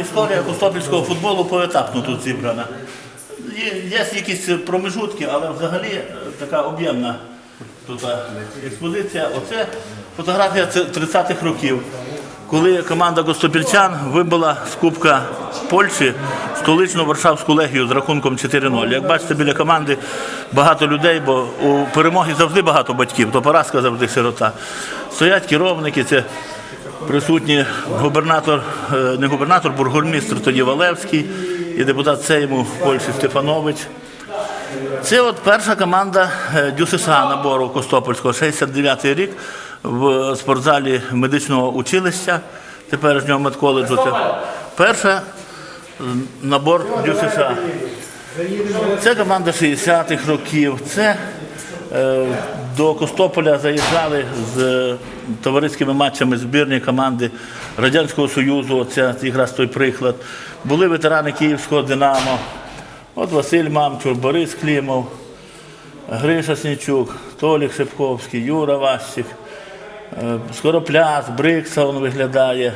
Історія костопільського футболу поетапно тут зібрана. Є, є якісь промежутки, але взагалі така об'ємна тут експозиція. Оце фотографія 30-х років, коли команда Костопільчан вибила з Кубка Польщі столичну Варшавську легію з рахунком 4-0. Як бачите, біля команди багато людей, бо у перемоги завжди багато батьків, то поразка завжди сирота. Стоять керівники, це Присутні губернатор, е, не губернатор, бургомістр тоді Валевський і депутат Сейму Польщі Стефанович. Це от перша команда е, ДЮСШ набору Костопольського, 69-й рік в спортзалі медичного училища, теперішнього медколеджу. Це перша набор ДЮСШ. Це команда 60-х років. Це е, до Костополя заїжджали з е, товариськими матчами збірні команди Радянського Союзу. Оце якраз той приклад. Були ветерани Київського Динамо. От Василь Мамчур, Борис Клімов, Гриша Снічук, Толік Шепковський, Юра Ващик, е, Скоропляс, Брикса виглядає.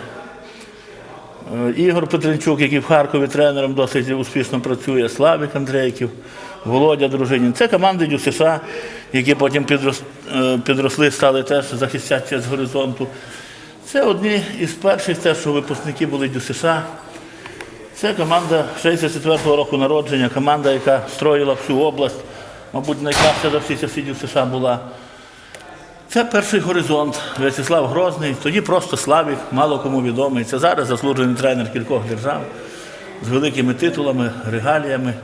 Е, Ігор Петренчук, який в Харкові тренером досить успішно працює, Славік Андрейків, Володя Дружинін. Це команди ДЮСШ, які потім е, підросли, стали теж захищати з горизонту. Це одні із перших теж, що випускники були ДЮСШ. Це команда 64-го року народження, команда, яка строїла всю область, мабуть, найкраща за всі часи ДЮСШ була. Це перший горизонт В'ячеслав Грозний, тоді просто Славік, мало кому відомий. Це зараз заслужений тренер кількох держав з великими титулами, регаліями.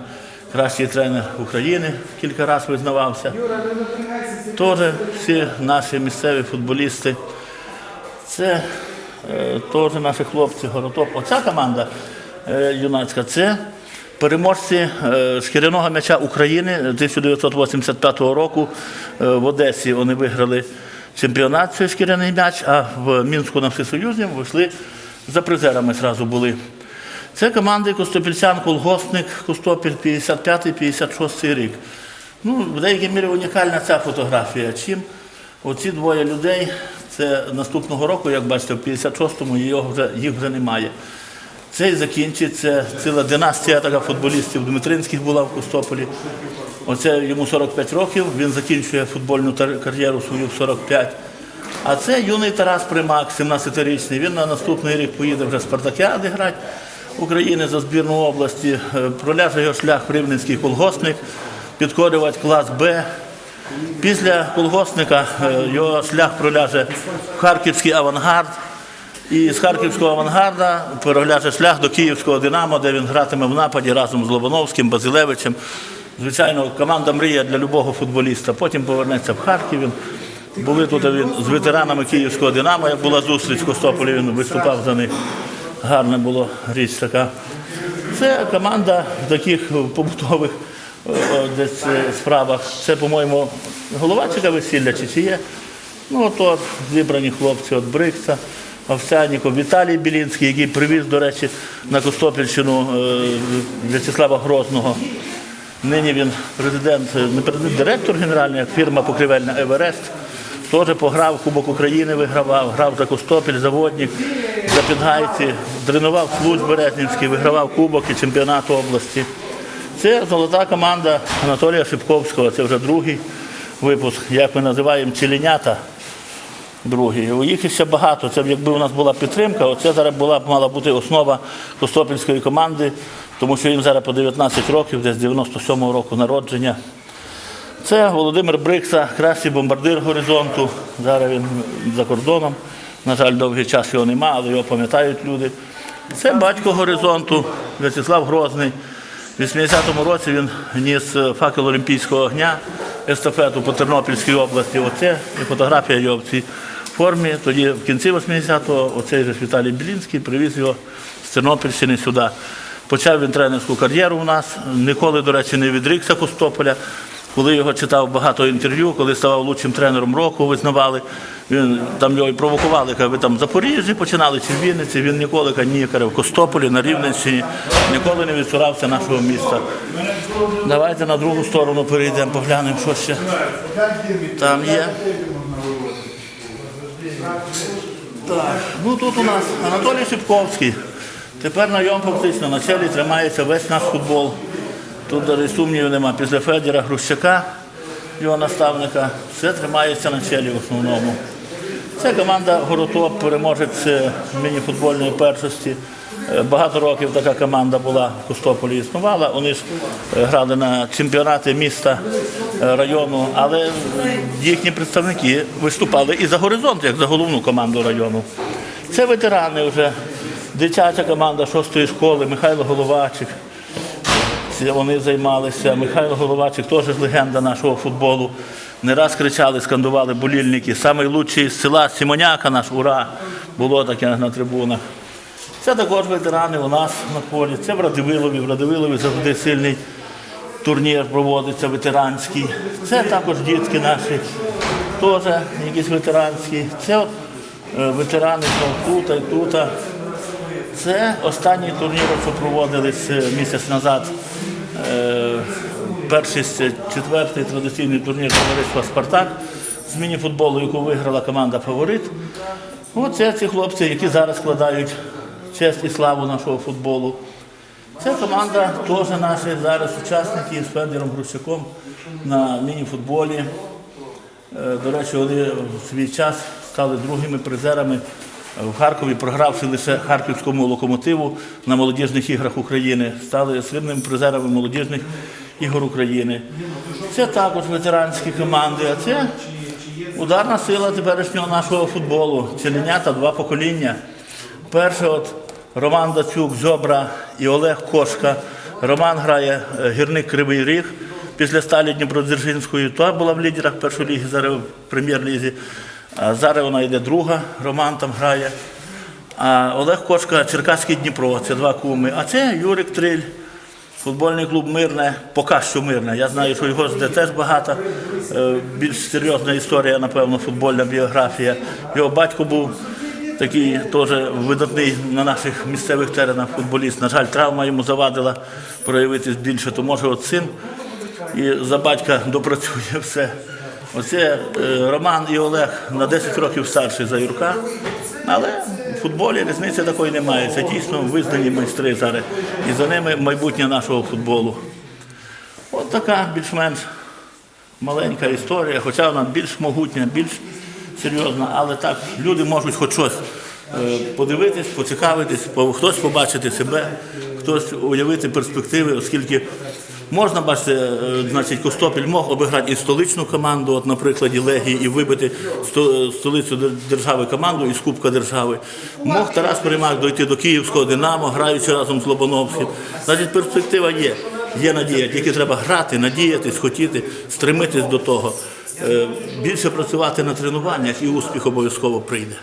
Кращий тренер України кілька разів визнавався. Теж всі наші місцеві футболісти. Це е, теж наші хлопці Горотоп. Оця команда е, юнацька це переможці е, шкіряного м'яча України 1985 року е, в Одесі. Вони виграли чемпіонат цей шкіряний м'яч, а в Мінську на всесоюзні вийшли за призерами зразу були. Це команди Костопільцян, колгоспник, Костопіль 55-56 рік. Ну, в деякій мірі унікальна ця фотографія. Чим оці двоє людей, це наступного року, як бачите, в 56-му його вже, їх вже немає. Цей закінчиться, ціла династія така футболістів Дмитринських була в Костополі. Оце йому 45 років, він закінчує футбольну кар'єру свою в 45. А це юний Тарас Примак, 17-річний. Він на наступний рік поїде вже Спартакіади грати України за збірну області. Е, Проляже його шлях в Рівненський колгоспник, підкорювати клас Б. Після колгоспника е, його шлях проляже в Харківський авангард. І з Харківського авангарда перегляже шлях до Київського Динамо, де він гратиме в нападі разом з Лобановським, Базилевичем. Звичайно, команда мрія для любого футболіста. Потім повернеться в Харків. Він були тут він з ветеранами Київського Динамо, як була зустріч в Костополі, він виступав за них. Гарна була річ така. Це команда в таких побутових десь е, справах. Це, по-моєму, головачика весілля чи чи є. Ну, от, от зібрані хлопці від Брикса, Овсяніков, Віталій Білінський, який привіз, до речі, на Костопільщину е, В'ячеслава Грозного. Нині він президент, не президент, директор генеральний, фірма покривельна Еверест. Теж пограв, Кубок України вигравав, грав за Костопіль, заводник, за Підгайці, тренував Случ Березнівський, вигравав Кубок і чемпіонат області. Це золота команда Анатолія Шипковського, це вже другий випуск, як ми називаємо «Челенята». Другий. Їх ще багато. Це якби у нас була підтримка, оце зараз була мала бути основа Костопільської команди, тому що їм зараз по 19 років, десь 97-го року народження. Це Володимир Брикса, кращий бомбардир горизонту. Зараз він за кордоном. На жаль, довгий час його нема, але його пам'ятають люди. Це батько горизонту В'ячеслав Грозний. У 80-му році він ніс факел Олімпійського огня естафету по Тернопільській області. Оце і фотографія його в цій формі. Тоді в кінці 80-го оцей же Віталій Білінський привіз його з Тернопільщини сюди. Почав він тренерську кар'єру у нас. Ніколи, до речі, не відрікся Костополя. Коли його читав багато інтерв'ю, коли ставав лучшим тренером року, визнавали, він там його і провокували, каже, ви там в Запоріжжі починали чи в Вінниці, він ніколи каже, ні, каже, в Костополі, на Рівненщині, ніколи не відсурався нашого міста. Давайте на другу сторону перейдемо, поглянемо, що ще там є. Так, ну тут у нас Анатолій Шипковський. Тепер на ньому фактично на челі тримається весь наш футбол. Тут навіть сумнівів нема. Після Федіра Грущака, його наставника, все тримається на челі в основному. Це команда Горотоп, переможець е, міні-футбольної першості. Е, Багато років така команда була в Костополі існувала. Вони ж е, грали на чемпіонати міста району, але їхні представники виступали і за горизонт, як за головну команду району. Це ветерани вже. Дитяча команда шостої школи, Михайло Головачик. Вони займалися. Михайло Головачик теж легенда нашого футболу. Не раз кричали, скандували болільники. Лучший з села Сімоняка наш ура! Було таке на трибунах. Це також ветерани у нас на полі. Це в Радивилові. В Радивилові завжди сильний турнір проводиться ветеранський. Це також дітки наші, теж якісь ветеранські. Це от, е, ветерани тут і тут. Це останній турнір, що проводились е, місяць назад. Перший четвертий традиційний турнір товариства Спартак з міні-футболу, яку виграла команда Фаворит. Оце ці хлопці, які зараз складають честь і славу нашого футболу. Це команда теж наші зараз учасники з Федором Грущаком на міні-футболі. Е, До речі, вони в свій час стали другими призерами в Харкові, програвши лише харківському локомотиву на молодіжних іграх України, стали срібними призерами молодіжних ігор України. Це також ветеранські команди, а це ударна сила теперішнього нашого футболу. Челенята два покоління. Перше от Роман Дацюк, Зьобра і Олег Кошка. Роман грає е, гірник Кривий Ріг після Сталі Дніпродзержинської. Та була в лідерах першої ліги, зараз в прем'єр-лізі. А зараз вона йде друга, Роман там грає. А Олег Кошка, Черкаський Дніпро, це два куми. А це Юрик Триль, футбольний клуб Мирне, поки що мирне. Я знаю, що його жде теж багато. е, Більш серйозна історія, напевно, футбольна біографія. Його батько був такий теж видатний на наших місцевих теренах футболіст. На жаль, травма йому завадила проявитись більше, то може от син і за батька допрацює все. Оце е, Роман і Олег на 10 років старший за Юрка. Але в футболі різниці такої немає. Це дійсно визнані майстри зараз. І за ними майбутнє нашого футболу. От така більш-менш маленька історія, хоча вона більш могутня, більш серйозна, але так люди можуть хоч щось е, подивитись, поцікавитись, по- хтось побачити себе, хтось уявити перспективи, оскільки можна бачити, е, значить, Костопіль мог обіграти і столичну команду, от на прикладі Легії, і вибити столицю держави команду із Кубка держави. Мог Тарас Примак дойти до Київського Динамо, граючи разом з Лобановським. Значить, перспектива є. Є надія, тільки треба грати, надіятись, хотіти, стремитись до того. Е, Більше працювати на тренуваннях і успіх обов'язково прийде.